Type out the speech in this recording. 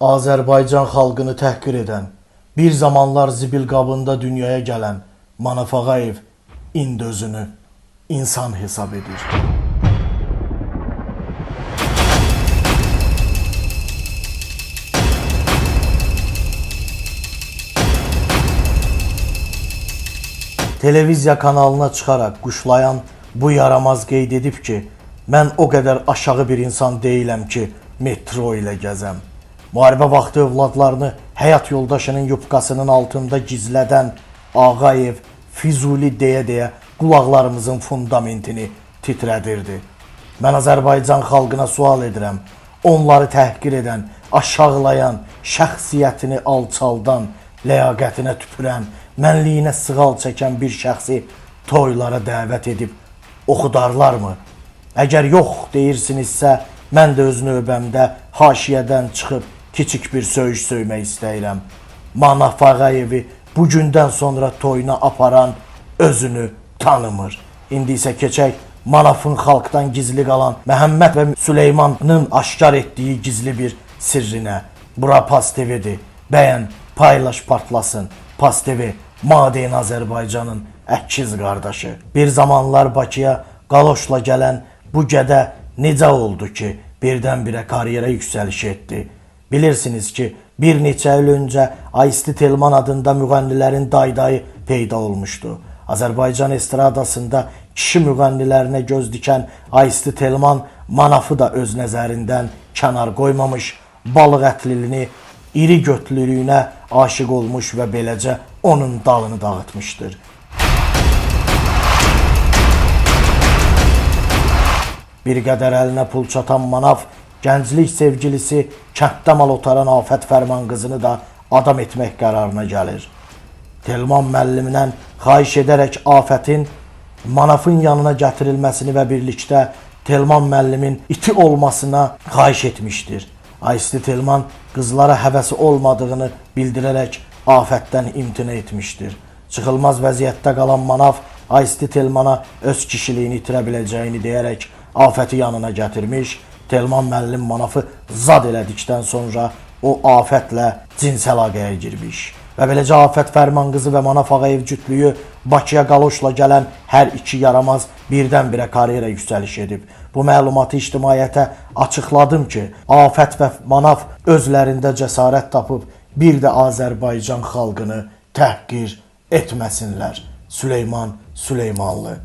Azərbaycan xalqını təhqir edən, bir zamanlar zibil qabında dünyaya gələn Manaf Ağayev indi özünü insan hesab edir. Televiziya kanalına çıxaraq quşlayan bu yaramaz qeyd edib ki, mən o qədər aşağı bir insan deyiləm ki, metro ilə gəzəm. Müharibə vaxtı övladlarını həyat yoldaşının yubkasının altında gizlədən Ağayev Füzuli deyə-deyə qulaqlarımızın fundamentini titrədirdi. Mən Azərbaycan xalqına sual edirəm. Onları təhqir edən, aşağılayan, şəxsiyyətini alçaldan, ləyaqətinə tüpürən, mənliyinə sığal çəkən bir şəxsi toylara dəvət edib oxudarlarmı? Əgər yox deyirsinizsə, mən də öz növbəmdə haşiyədən çıxıb kiçik bir söyüş söymək istəyirəm. Manaf Ağayevi bu gündən sonra toyuna aparan özünü tanımır. İndi isə keçək Manafın xalqdan gizli qalan Məhəmməd və Süleymanın aşkar etdiyi gizli bir sirrinə. Bura Pas TV-dir. Bəyən, paylaş, partlasın. Pas TV, Madeyn Azərbaycanın əkiz qardaşı. Bir zamanlar Bakıya qaloşla gələn bu gədə necə oldu ki, birdən-birə karyera yüksəliş etdi? Bilirsiniz ki, bir neçə il öncə Aysti Telman adında müğənnilərin daydayı peyda olmuşdu. Azərbaycan estradasında kişi müğənnilərinə göz dikən Aysti Telman Manafı da öz nəzərindən kənar qoymamış, balıq ətliliyini iri götlülüyünə aşiq olmuş və beləcə onun dalını dağıtmışdır. Bir qədər əlinə pul çatan manav, gənclik sevgilisi kənddə mal otaran Afət Fərman qızını da adam etmək qərarına gəlir. Telman müəllimdən xahiş edərək Afətin Manafın yanına gətirilməsini və birlikdə Telman müəllimin iti olmasına xahiş etmişdir. Aysti Telman qızlara həvəsi olmadığını bildirərək Afətdən imtina etmişdir. Çıxılmaz vəziyyətdə qalan Manav Aysti Telmana öz kişiliyini itirə biləcəyini deyərək Afəti yanına gətirmiş. Telman müəllim Manafı zad elədikdən sonra o Afətlə cins əlaqəyə girmiş. Və beləcə Afət Fərman qızı və Manaf Ağayev cütlüyü Bakıya qaloşla gələn hər iki yaramaz birdən-birə karyera yüksəliş edib. Bu məlumatı ictimaiyyətə açıqladım ki, Afət və Manaf özlərində cəsarət tapıb bir də Azərbaycan xalqını təhqir etməsinlər. Süleyman Süleymanlı